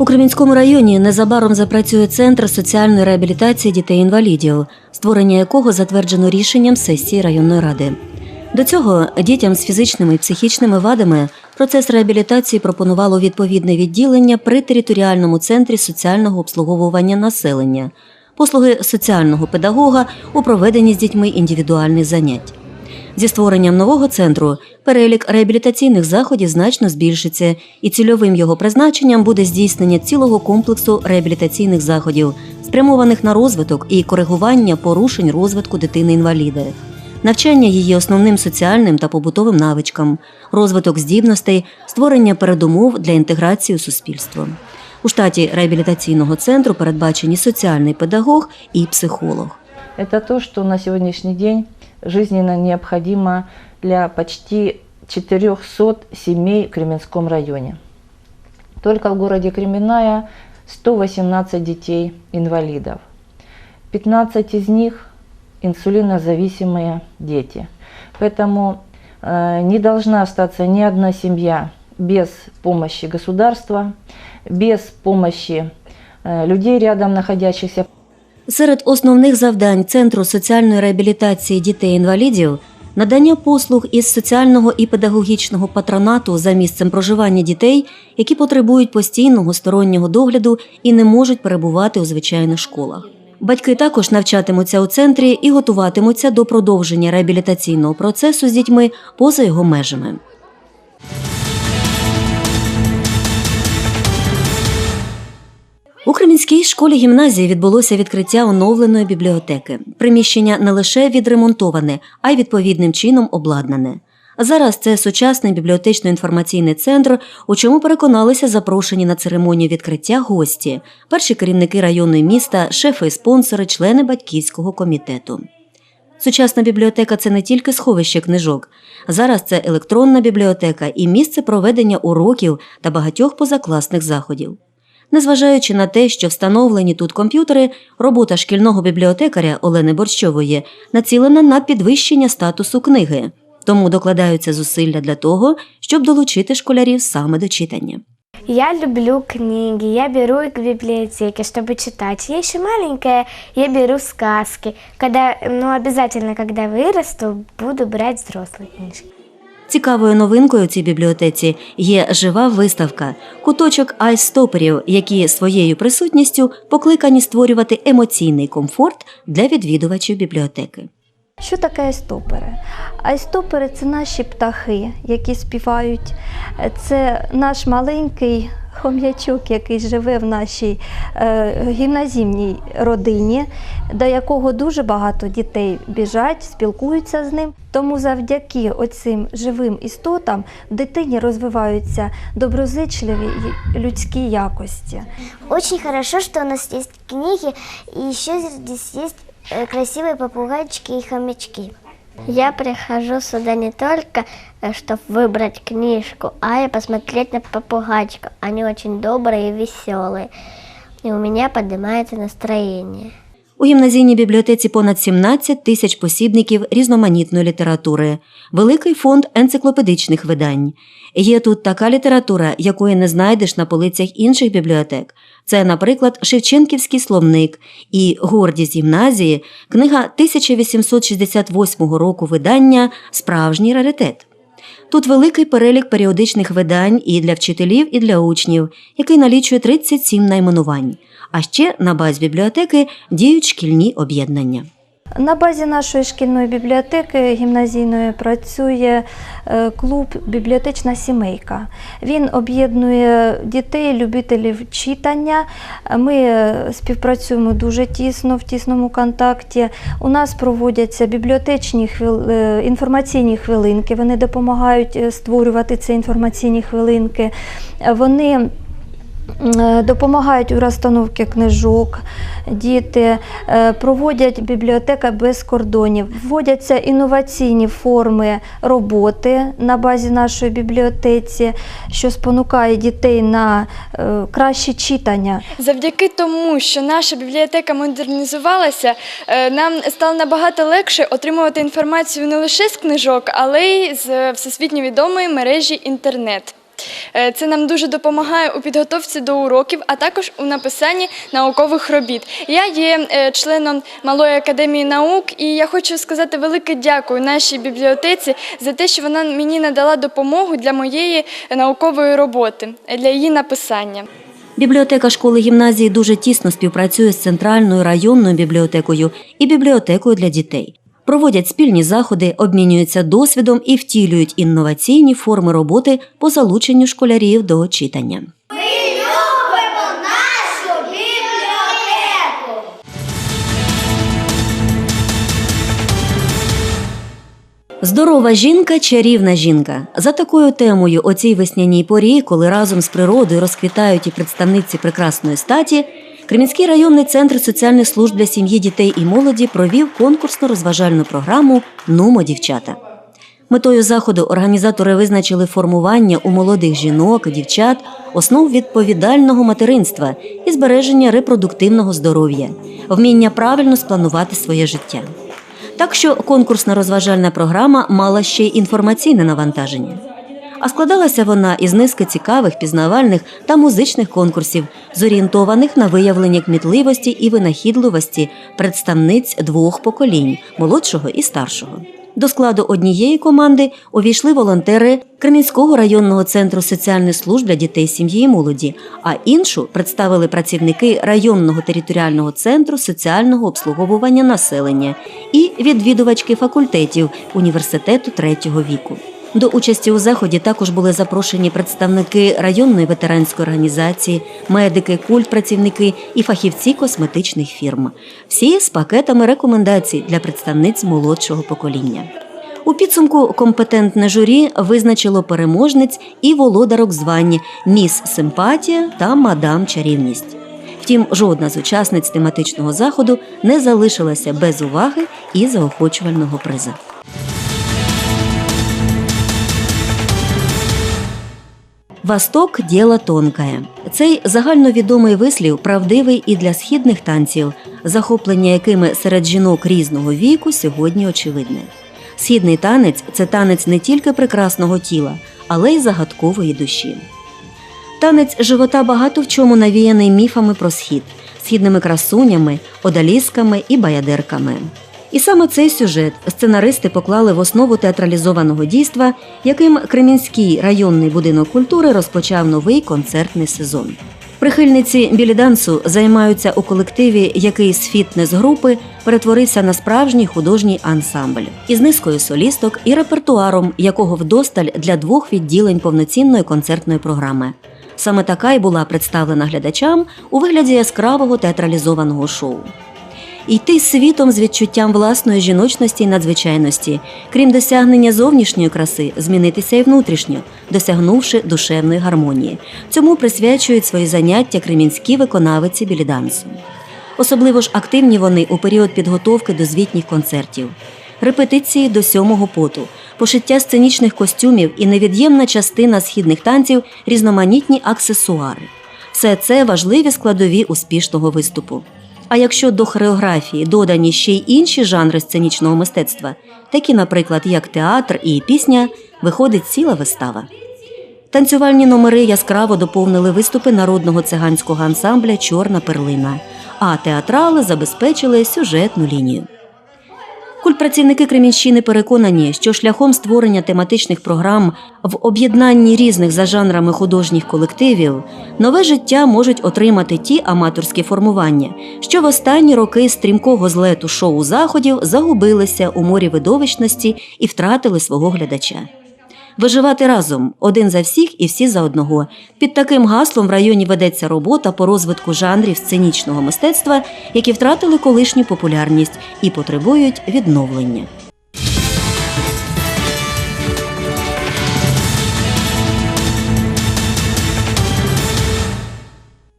У Кремінському районі незабаром запрацює центр соціальної реабілітації дітей-інвалідів, створення якого затверджено рішенням сесії районної ради. До цього дітям з фізичними і психічними вадами процес реабілітації пропонувало відповідне відділення при територіальному центрі соціального обслуговування населення, послуги соціального педагога у проведенні з дітьми індивідуальних занять. Зі створенням нового центру перелік реабілітаційних заходів значно збільшиться, і цільовим його призначенням буде здійснення цілого комплексу реабілітаційних заходів, спрямованих на розвиток і коригування порушень розвитку дитини-інваліда, навчання її основним соціальним та побутовим навичкам, розвиток здібностей, створення передумов для інтеграції у суспільство. У штаті реабілітаційного центру передбачені соціальний педагог і психолог. Это то, что на сегодняшний день жизненно необходимо для почти 400 семей в Кременском районе. Только в городе Кременная 118 детей-инвалидов. 15 из них инсулинозависимые дети. Поэтому э, не должна остаться ни одна семья без помощи государства, без помощи э, людей рядом находящихся. Серед основних завдань Центру соціальної реабілітації дітей-інвалідів надання послуг із соціального і педагогічного патронату за місцем проживання дітей, які потребують постійного стороннього догляду і не можуть перебувати у звичайних школах. Батьки також навчатимуться у центрі і готуватимуться до продовження реабілітаційного процесу з дітьми поза його межами. У Кремінській школі гімназії відбулося відкриття оновленої бібліотеки. Приміщення не лише відремонтоване, а й відповідним чином обладнане. Зараз це сучасний бібліотечно-інформаційний центр, у чому переконалися запрошені на церемонію відкриття гості, перші керівники району міста, шефи і спонсори, члени батьківського комітету. Сучасна бібліотека це не тільки сховище книжок. Зараз це електронна бібліотека і місце проведення уроків та багатьох позакласних заходів. Незважаючи на те, що встановлені тут комп'ютери, робота шкільного бібліотекаря Олени Борщової націлена на підвищення статусу книги, тому докладаються зусилля для того, щоб долучити школярів саме до читання. Я люблю книги, я беру их в библиотеке, чтобы читать. Я еще маленькая, я беру сказки. Когда, ну, обязательно, когда вырасту, буду брать взрослые книжки. Цікавою новинкою у цій бібліотеці є жива виставка, куточок айстоперів, які своєю присутністю покликані створювати емоційний комфорт для відвідувачів бібліотеки. Що таке айстопери? Айстопери це наші птахи, які співають. Це наш маленький хом'ячок, який живе в нашій е, гімназійній родині, до якого дуже багато дітей біжать, спілкуються з ним. Тому завдяки оцим живим істотам дитині розвиваються доброзичливі людські якості. Очень хорошо, что у нас есть книги, и еще здесь есть э, красивые попугайчики и хомячки. Я прихожу сюда не только, чтобы выбрать книжку, а и посмотреть на попугайчиков. Они очень добрые и веселые. И у меня поднимается настроение. У гімназійній бібліотеці понад 17 тисяч посібників різноманітної літератури, великий фонд енциклопедичних видань. Є тут така література, якої не знайдеш на полицях інших бібліотек. Це, наприклад, Шевченківський словник і гордість гімназії, книга 1868 року видання Справжній раритет. Тут великий перелік періодичних видань і для вчителів, і для учнів, який налічує 37 найменувань. А ще на базі бібліотеки діють шкільні об'єднання. На базі нашої шкільної бібліотеки гімназійної працює е, клуб Бібліотечна сімейка. Він об'єднує дітей, любителів читання. Ми е, співпрацюємо дуже тісно в тісному контакті. У нас проводяться бібліотечні хвил... е, інформаційні хвилинки. Вони допомагають створювати ці інформаційні хвилинки. Вони Допомагають у розстановці книжок, діти е, проводять бібліотека без кордонів, вводяться інноваційні форми роботи на базі нашої бібліотеці, що спонукає дітей на е, краще читання. Завдяки тому, що наша бібліотека модернізувалася, е, нам стало набагато легше отримувати інформацію не лише з книжок, але й з всесвітньо відомої мережі інтернет. Е, Це нам дуже допомагає у підготовці до уроків, а також у написанні наукових робіт. Я є е, членом Малої академії наук, і я хочу сказати велике дякую нашій бібліотеці за те, що вона мені надала допомогу для моєї наукової роботи, для її написання. Бібліотека школи гімназії дуже тісно співпрацює з центральною районною бібліотекою і бібліотекою для дітей. Проводять спільні заходи, обмінюються досвідом і втілюють інноваційні форми роботи по залученню школярів до читання. Здорова жінка, чарівна жінка. За такою темою о цій весняній порі, коли разом з природою розквітають і представниці прекрасної статі, Кремінський районний центр соціальних служб для сім'ї, дітей і молоді провів конкурсно-розважальну програму Нумо дівчата. Метою заходу організатори визначили формування у молодих жінок, дівчат основ відповідального материнства і збереження репродуктивного здоров'я, вміння правильно спланувати своє життя. Так що конкурсна розважальна програма мала ще й інформаційне навантаження. А складалася вона із низки цікавих, пізнавальних та музичних конкурсів, зорієнтованих на виявлення кмітливості і винахідливості представниць двох поколінь молодшого і старшого. До складу однієї команди увійшли волонтери Кремінського районного центру соціальних служб для дітей, сім'ї і молоді, а іншу представили працівники районного територіального центру соціального обслуговування населення і відвідувачки факультетів університету третього віку. До участі у заході також були запрошені представники районної ветеранської організації, медики, культпрацівники і фахівці косметичних фірм. Всі з пакетами рекомендацій для представниць молодшого покоління. У підсумку компетентне журі визначило переможниць і володарок звань Міс Симпатія та Мадам Чарівність. Втім, жодна з учасниць тематичного заходу не залишилася без уваги і заохочувального приза. Восток діло тонкає. Цей загальновідомий вислів правдивий і для східних танців, захоплення якими серед жінок різного віку сьогодні очевидне. Східний танець це танець не тільки прекрасного тіла, але й загадкової душі. Танець живота багато в чому навіяний міфами про схід, східними красунями, одалісками і баядерками. І саме цей сюжет сценаристи поклали в основу театралізованого дійства, яким Кремінський районний будинок культури розпочав новий концертний сезон. Прихильниці білідансу займаються у колективі, який з фітнес-групи перетворився на справжній художній ансамбль із низкою солісток і репертуаром, якого вдосталь для двох відділень повноцінної концертної програми. Саме така й була представлена глядачам у вигляді яскравого театралізованого шоу. Йти світом з відчуттям власної жіночності і надзвичайності, крім досягнення зовнішньої краси, змінитися і внутрішньо, досягнувши душевної гармонії. Цьому присвячують свої заняття кремінські виконавиці білідансу. Особливо ж активні вони у період підготовки до звітніх концертів, репетиції до сьомого поту, пошиття сценічних костюмів і невід'ємна частина східних танців різноманітні аксесуари. Все це важливі складові успішного виступу. А якщо до хореографії додані ще й інші жанри сценічного мистецтва, такі, наприклад, як театр і пісня, виходить ціла вистава. Танцювальні номери яскраво доповнили виступи народного циганського ансамбля Чорна перлина, а театрали забезпечили сюжетну лінію. Культпрацівники Кремінщини переконані, що шляхом створення тематичних програм в об'єднанні різних за жанрами художніх колективів нове життя можуть отримати ті аматорські формування, що в останні роки стрімкого злету шоу заходів загубилися у морі видовищності і втратили свого глядача. Виживати разом один за всіх і всі за одного. Під таким гаслом в районі ведеться робота по розвитку жанрів сценічного мистецтва, які втратили колишню популярність і потребують відновлення.